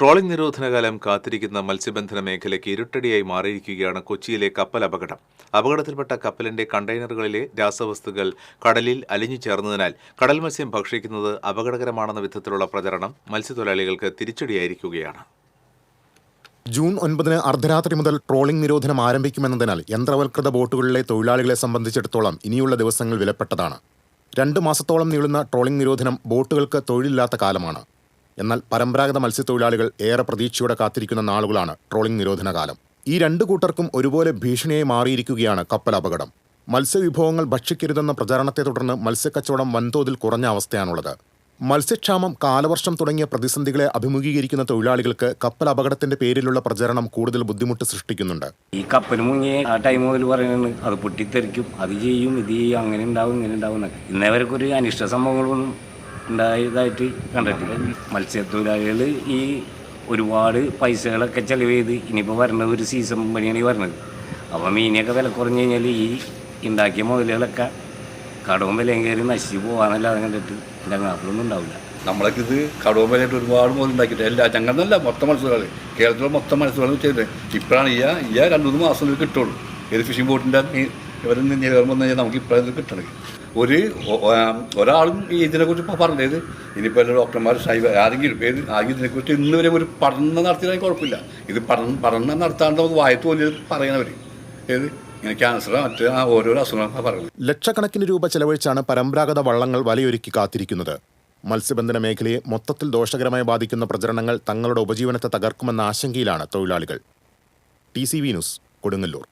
Trawling നിരോധനകാലം കാത്തിരിക്കുന്ന മത്സ്യബന്ധന മേഖലയ്ക്ക് ഇരുട്ടടിയായി മാറിയിരിക്കുകയാണ് കൊച്ചിയിലെ കപ്പൽ അപകടം. അപകടത്തിൽപ്പെട്ട കപ്പലിന്റെ കണ്ടെയ്നറുകളിലെ രാസവസ്തുക്കൾ കടലിൽ അലിഞ്ഞു ചേർന്നതിനാൽ കടൽ മത്സ്യം ഭക്ഷിക്കുന്നത് അപകടകരമാണെന്ന വിധത്തിലുള്ള പ്രചരണം മത്സ്യത്തൊഴിലാളികൾക്ക് തിരിച്ചടിയായിരിക്കുകയാണ്. ജൂൺ ഒൻപതിന് അർദ്ധരാത്രി മുതൽ ട്രോളിംഗ് നിരോധനം ആരംഭിക്കുമെന്നതിനാൽ യന്ത്രവൽകൃത ബോട്ടുകളിലെ തൊഴിലാളികളെ സംബന്ധിച്ചിടത്തോളം ഇനിയുള്ള ദിവസങ്ങൾ വിലപ്പെട്ടതാണ്. രണ്ട് മാസത്തോളം നീളുന്ന ട്രോളിംഗ് നിരോധനം ബോട്ടുകൾക്ക് തൊഴിലില്ലാത്ത കാലമാണ്. എന്നാൽ പരമ്പരാഗത മത്സ്യത്തൊഴിലാളികൾ ഏറെ പ്രതീക്ഷയോടെ കാത്തിരിക്കുന്ന നാളുകളാണ് ട്രോളിംഗ് നിരോധന കാലം ഈ രണ്ടു കൂട്ടർക്കും ഒരുപോലെ ഭീഷണിയായി മാറിയിരിക്കുകയാണ് കപ്പൽ അപകടം. മത്സ്യവിഭവങ്ങൾ ഭക്ഷിക്കരുതെന്ന പ്രചാരണത്തെ തുടർന്ന് മത്സ്യക്കച്ചവടം വൻതോതിൽ കുറഞ്ഞ അവസ്ഥയാണുള്ളത്. മത്സ്യക്ഷാമം കാലവർഷം തുടങ്ങിയ പ്രതിസന്ധികളെ അഭിമുഖീകരിക്കുന്ന തൊഴിലാളികൾക്ക് കപ്പൽ അപകടത്തിന്റെ പേരിലുള്ള പ്രചരണം കൂടുതൽ ബുദ്ധിമുട്ട് സൃഷ്ടിക്കുന്നുണ്ട്. ഈ കപ്പൽ മുങ്ങിയ ആ ടൈം മുതൽ പറയുന്നത് അത് പൊട്ടിത്തെറിക്കും അത് ചെയ്യും ഇത് ചെയ്യും അങ്ങനെ ഉണ്ടാവും ഇങ്ങനെ ഉണ്ടാവും എന്നൊക്കെ. ഒരു അനിഷ്ട സംഭവങ്ങളൊന്നും ഉണ്ടായതായിട്ട് കണ്ടിട്ടില്ല മത്സ്യത്തൊഴിലാളികൾ ഈ ഒരുപാട് പൈസകളൊക്കെ ചെലവ് ചെയ്ത് ഇനിയിപ്പോൾ വരുന്നത് ഒരു സീസൺ പണിയാണ് ഈ വരുന്നത്. അപ്പോൾ മീനൊക്കെ വില കുറഞ്ഞു കഴിഞ്ഞാൽ ഈ ഉണ്ടാക്കിയ മുതലുകളൊക്കെ കടവും വിലയും കയറി നശിച്ചു പോകാനല്ലാതെ കണ്ടിട്ട് ഞങ്ങൾക്കൊന്നും ഉണ്ടാവില്ല നമ്മളൊക്കെ ഇത് വിലയായിട്ട് ഒരുപാട് മുതൽ ഉണ്ടാക്കിയിട്ട് എല്ലാ ഞങ്ങളെന്നല്ല മൊത്തം മത്സ്യത്തൊഴിലാളി. കേരളത്തിലെ മൊത്തം മത്സ്യത്തൊഴിലാളി ചെയ്തത് ഇപ്പോഴാണ് ഈ ഈ രണ്ടു മൂന്ന് മാസം കിട്ടുള്ളൂ. ഏത് ഫിഷിംഗ് ബോട്ടിന്റെ ഇവരിൽ നിന്ന് കയറുമ്പോൾ കഴിഞ്ഞാൽ നമുക്ക് ഇപ്പോഴാണ് ഇത് കിട്ടണത് ഒരു ഒരാളും ഈ ഇതിനെക്കുറിച്ച് പറഞ്ഞത്. ഇനിയിപ്പോൾ എല്ലാ ഡോക്ടർമാർ ശൈവ ആരെങ്കിലും ഏത് ആരെങ്കിലും ഇതിനെക്കുറിച്ച് ഇന്ന് വരെ ഒരു പഠനം നടത്തിയതായി കുഴപ്പമില്ല. ഇത് പഠനം പഠനം നടത്താണ്ട് നമുക്ക് വായത്ത് പോലും പറയണവർ ഏത്? ഇങ്ങനെ ക്യാൻസറോ മറ്റ് ഓരോരോ അസുഖങ്ങളൊക്കെ പറയുന്നത്. ലക്ഷക്കണക്കിന് രൂപ ചെലവഴിച്ചാണ് പരമ്പരാഗത വള്ളങ്ങൾ വലയൊരുക്കി കാത്തിരിക്കുന്നത്. മത്സ്യബന്ധന മേഖലയെ മൊത്തത്തിൽ ദോഷകരമായി ബാധിക്കുന്ന പ്രചരണങ്ങൾ തങ്ങളുടെ ഉപജീവനത്തെ തകർക്കുമെന്ന ആശങ്കയിലാണ് തൊഴിലാളികൾ. T C V news Kodungallur.